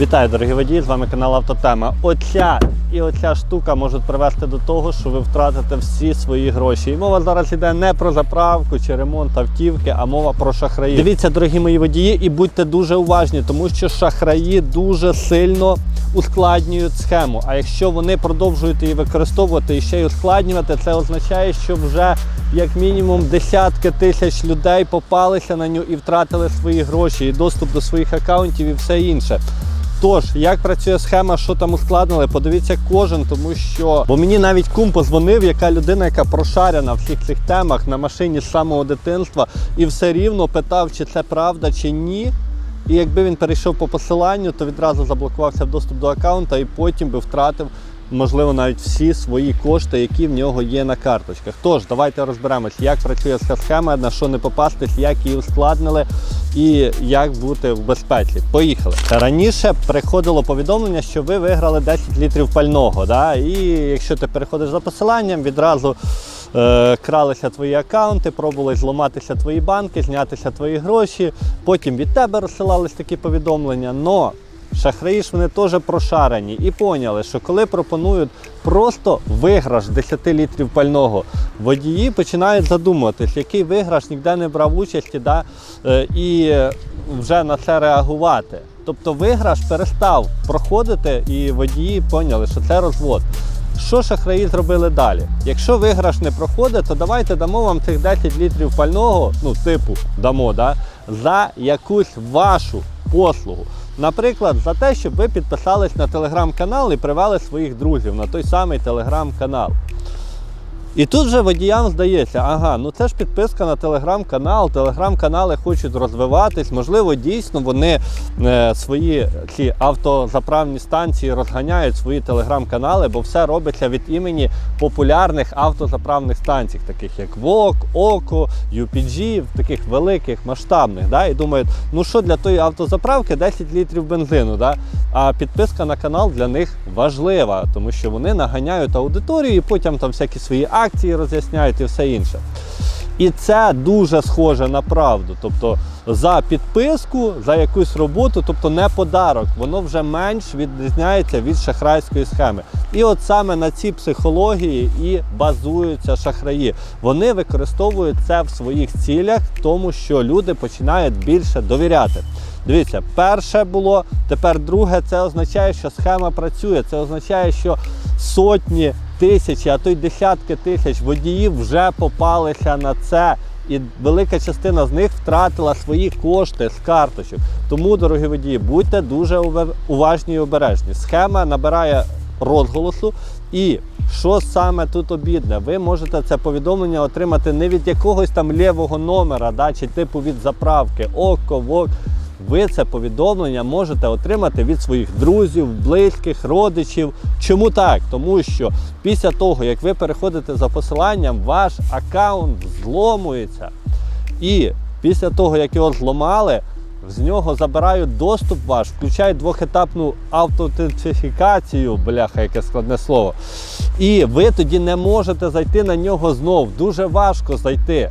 Вітаю, дорогі водії! З вами канал Автотема. Оця і оця штука можуть привести до того, що ви втратите всі свої гроші. І мова зараз йде не про заправку чи ремонт автівки, а мова про шахраї. Дивіться, дорогі мої водії, і будьте дуже уважні, тому що шахраї дуже сильно ускладнюють схему. А якщо вони продовжують її використовувати і ще й ускладнювати, це означає, що вже як мінімум десятки тисяч людей попалися на нього і втратили свої гроші, і доступ до своїх акаунтів і все інше. Тож, як працює схема, що там ускладнили, подивіться кожен, тому що. Бо мені навіть кум позвонив, яка людина, яка прошарена в всіх цих темах на машині з самого дитинства, і все рівно питав, чи це правда, чи ні. І якби він перейшов по посиланню, то відразу заблокувався в доступ до аккаунта і потім би втратив, можливо, навіть всі свої кошти, які в нього є на карточках. Тож, давайте розберемось, як працює ця схема, на що не попастись, як її ускладнили і як бути в безпеці. Поїхали. Раніше приходило повідомлення, що ви виграли 10 літрів пального. Да? І якщо ти переходиш за посиланням, відразу е, кралися твої аккаунти, пробували зламатися твої банки, знятися твої гроші. Потім від тебе розсилались такі повідомлення. Но шахраї ж вони теж прошарені і поняли, що коли пропонують просто виграш 10 літрів пального, водії починають задумуватись, який виграш ніде не брав участі, да? е, і вже на це реагувати. Тобто виграш перестав проходити, і водії поняли, що це розвод. Що шахраї зробили далі? Якщо виграш не проходить, то давайте дамо вам цих 10 літрів пального, ну типу дамо, да, за якусь вашу послугу. Наприклад, за те, щоб ви підписались на телеграм-канал і привели своїх друзів на той самий телеграм-канал. І тут же водіям здається, ага, ну це ж підписка на телеграм-канал, телеграм-канали хочуть розвиватись, можливо, дійсно вони е, свої ці автозаправні станції розганяють свої телеграм-канали, бо все робиться від імені популярних автозаправних станцій, таких як ВОК, ОКО, UPG, таких великих, масштабних. Да? І думають, ну що для тої автозаправки 10 літрів бензину. Да? А підписка на канал для них важлива, тому що вони наганяють аудиторію і потім там всякі свої акції роз'ясняють і все інше. І це дуже схоже на правду. Тобто за підписку, за якусь роботу, тобто не подарок, воно вже менш відрізняється від шахрайської схеми. І от саме на цій психології і базуються шахраї. Вони використовують це в своїх цілях, тому що люди починають більше довіряти. Дивіться, перше було, тепер друге, це означає, що схема працює. Це означає, що сотні тисячі, а то й десятки тисяч водіїв вже попалися на це. І велика частина з них втратила свої кошти з карточок. Тому, дорогі водії, будьте дуже уважні і обережні. Схема набирає розголосу. І що саме тут обідне? Ви можете це повідомлення отримати не від якогось там лівого номера, да, чи типу від заправки, око, вок. Ви це повідомлення можете отримати від своїх друзів, близьких, родичів. Чому так? Тому що після того, як ви переходите за посиланням, ваш аккаунт зломується. І після того, як його зламали, з нього забирають доступ ваш, включають двохетапну автентифікацію, бляха, яке складне слово. І ви тоді не можете зайти на нього знов. Дуже важко зайти.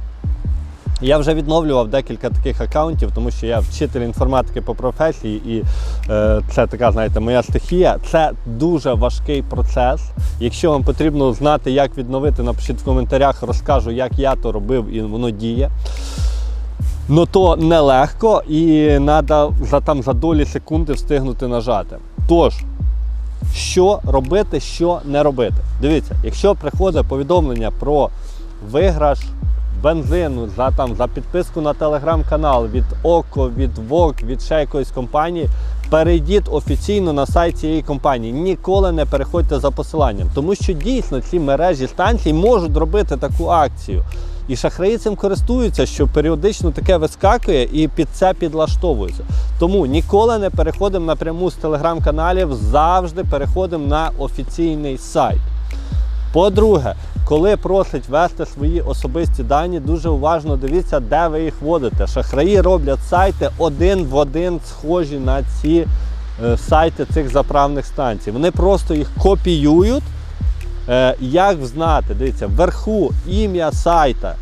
Я вже відновлював декілька таких аккаунтів, тому що я вчитель інформатики по професії, і е, це така, знаєте, моя стихія. Це дуже важкий процес. Якщо вам потрібно знати, як відновити, напишіть в коментарях, розкажу, як я то робив і воно діє. Ну то нелегко і треба за, там, за долі секунди встигнути нажати. Тож, що робити, що не робити. Дивіться, якщо приходить повідомлення про виграш бензину за, там, за підписку на телеграм-канал від ОКО, від ВОК, від ще якоїсь компанії, перейдіть офіційно на сайт цієї компанії. Ніколи не переходьте за посиланням, тому що дійсно ці мережі станцій можуть робити таку акцію. І шахраї цим користуються, що періодично таке вискакує і під це підлаштовуються. Тому ніколи не переходимо напряму з телеграм-каналів, завжди переходимо на офіційний сайт. По-друге, коли просять ввести свої особисті дані, дуже уважно дивіться, де ви їх вводите. Шахраї роблять сайти один в один схожі на ці е, сайти цих заправних станцій. Вони просто їх копіюють. Е, як знати? Дивіться, вверху ім'я сайта.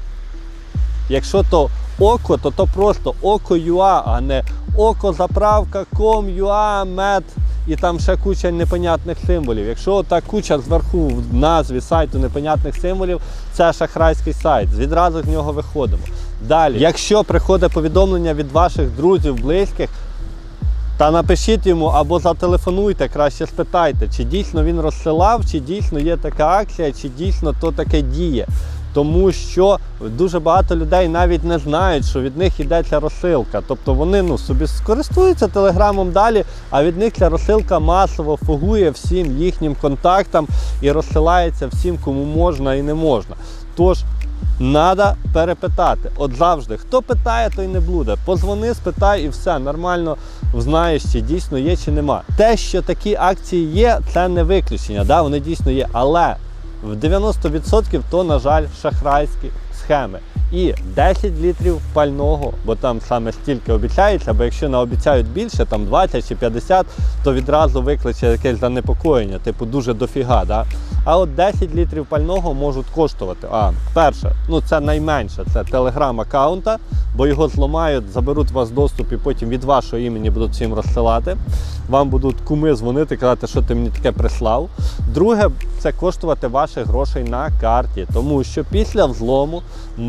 Якщо то око, то то просто око.ua, а не окозаправка.com.ua, мед і там ще куча непонятних символів. Якщо та куча зверху в назві сайту непонятних символів, це шахрайський сайт. Відразу з нього виходимо. Далі, якщо приходить повідомлення від ваших друзів, близьких, та напишіть йому або зателефонуйте, краще спитайте, чи дійсно він розсилав, чи дійсно є така акція, чи дійсно то таке діє. Тому що дуже багато людей навіть не знають, що від них йде ця розсилка. Тобто вони ну, собі скористуються телеграмом далі, а від них ця розсилка масово фугує всім їхнім контактам і розсилається всім, кому можна і не можна. Тож Надо перепитати. От завжди, хто питає, той не блуде. Позвони, спитай і все нормально знаєш, чи дійсно є, чи нема. Те, що такі акції є, це не виключення. Да? Вони дійсно є. Але в 90% то, на жаль, шахрайські схеми. І 10 літрів пального, бо там саме стільки обіцяється, бо якщо наобіцяють більше, там 20 чи 50, то відразу викличе якесь занепокоєння, типу дуже дофіга. Да? А от 10 літрів пального можуть коштувати. А, перше, ну це найменше, це телеграм-аккаунта, бо його зламають, заберуть у вас доступ і потім від вашого імені будуть всім розсилати. Вам будуть куми дзвонити, казати, що ти мені таке прислав. Друге, це коштувати ваших грошей на карті, тому що після взлому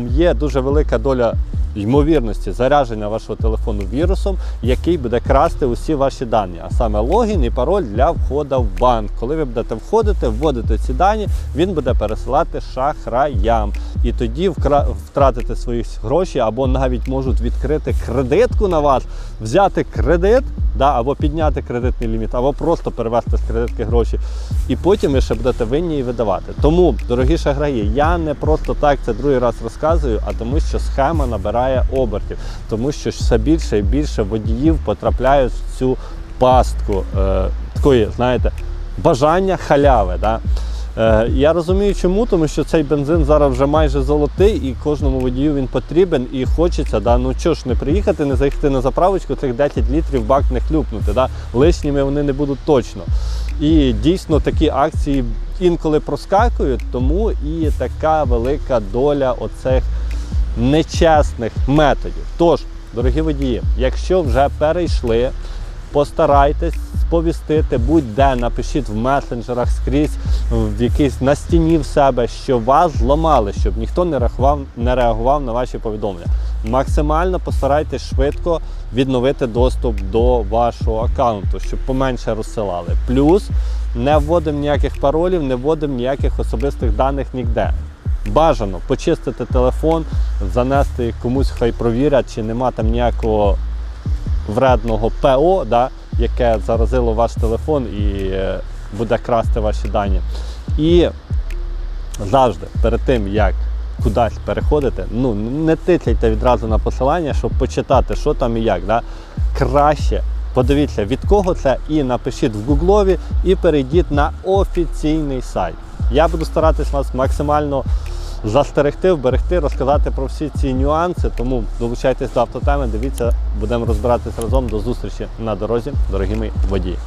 є дуже велика доля ймовірності зарядження вашого телефону вірусом, який буде красти усі ваші дані, а саме логін і пароль для входу в банк. Коли ви будете входити, вводити ці дані, він буде пересилати шахраям. І тоді вкра- втратите свої гроші або навіть можуть відкрити кредитку на вас, взяти кредит, да, або підняти кредитний ліміт, або просто перевести з кредитки гроші. І потім ви ще будете винні і видавати. Тому, дорогі шахраї, я не просто так це другий раз розказую, а тому, що схема набирає обертів, тому що все більше і більше водіїв потрапляють в цю пастку е, такої, знаєте, бажання халяви. Да? Е, я розумію, чому, тому що цей бензин зараз вже майже золотий, і кожному водію він потрібен і хочеться. Да? Ну чого ж не приїхати, не заїхати на заправочку, цих 10 літрів бак не хлюпнути. Да? Лишніми вони не будуть точно. І дійсно такі акції інколи проскакують, тому і така велика доля оцих нечесних методів. Тож, дорогі водії, якщо вже перейшли, постарайтесь сповістити будь-де, напишіть в месенджерах скрізь, в якийсь на стіні в себе, що вас зламали, щоб ніхто не реагував, не реагував на ваші повідомлення. Максимально постарайтесь швидко відновити доступ до вашого аккаунту, щоб поменше розсилали. Плюс не вводимо ніяких паролів, не вводимо ніяких особистих даних ніде. Бажано почистити телефон, занести комусь, хай провірять, чи нема там ніякого вредного ПО, да, яке заразило ваш телефон і е, буде красти ваші дані. І завжди перед тим, як кудись переходити, ну не тицяйте відразу на посилання, щоб почитати, що там і як. Да. Краще подивіться, від кого це, і напишіть в гуглові, і перейдіть на офіційний сайт. Я буду старатись вас максимально застерегти, вберегти, розказати про всі ці нюанси. Тому долучайтесь до автотеми, дивіться, будемо розбиратись разом. До зустрічі на дорозі, дорогі мої водії.